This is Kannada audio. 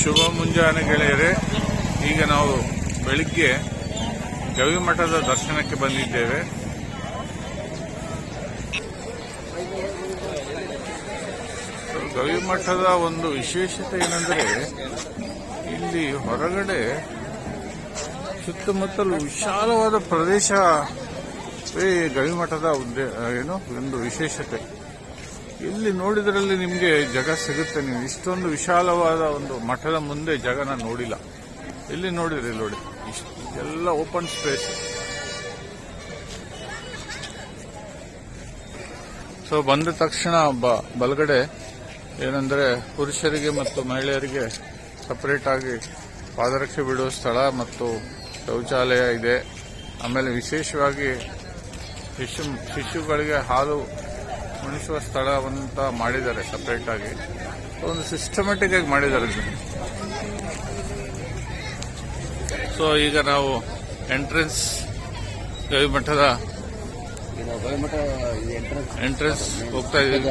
ಶುಭ ಮುಂಜಾನೆ ಗೆಳೆಯರೆ, ಈಗ ನಾವು ಬೆಳಿಗ್ಗೆ ಗವಿಮಠದ ದರ್ಶನಕ್ಕೆ ಬಂದಿದ್ದೇವೆ. ಗವಿಮಠದ ಒಂದು ವಿಶೇಷತೆ ಏನಂದ್ರೆ, ಇಲ್ಲಿ ಹೊರಗಡೆ ಸುತ್ತಮುತ್ತಲು ವಿಶಾಲವಾದ ಪ್ರದೇಶ ಗವಿಮಠದ ಉದ್ದೇ ಏನು, ಒಂದು ವಿಶೇಷತೆ. ಇಲ್ಲಿ ನೋಡಿದ್ರಲ್ಲಿ ನಿಮಗೆ ಜಗ ಸಿಗುತ್ತೆ ನೀವು. ಇಷ್ಟೊಂದು ವಿಶಾಲವಾದ ಒಂದು ಮಠದ ಮುಂದೆ ಜಗನ ನೋಡಿಲ್ಲ. ಇಲ್ಲಿ ನೋಡಿದ್ರಿ ನೋಡಿ, ಇಷ್ಟು ಎಲ್ಲ ಓಪನ್ ಸ್ಪೇಸ್ ಸೊ ಬಂದ ತಕ್ಷಣ ಬಲಗಡೆ ಏನಂದ್ರೆ ಪುರುಷರಿಗೆ ಮತ್ತು ಮಹಿಳೆಯರಿಗೆ ಸಪರೇಟ್ ಆಗಿ ಪಾದರಕ್ಷೆ ಬಿಡುವ ಸ್ಥಳ ಮತ್ತು ಶೌಚಾಲಯ ಇದೆ. ಆಮೇಲೆ ವಿಶೇಷವಾಗಿ ಶಿಶು, ಶಿಶುಗಳಿಗೆ ಹಾಲು ಉಣಿಸುವ ಸ್ಥಳವಂತ ಮಾಡಿದ್ದಾರೆ ಸಪ್ರೇಟ್ ಆಗಿ. ಒಂದು ಸಿಸ್ಟಮೆಟಿಕ್ ಆಗಿ ಮಾಡಿದ್ದಾರೆ ಇದನ್ನು. ಸೊ ಈಗ ನಾವು ಎಂಟ್ರೆನ್ಸ್ ಗವಿಮಠದ ಎಂಟ್ರೆನ್ಸ್ ಹೋಗ್ತಾ ಇದ್ದೀವಿ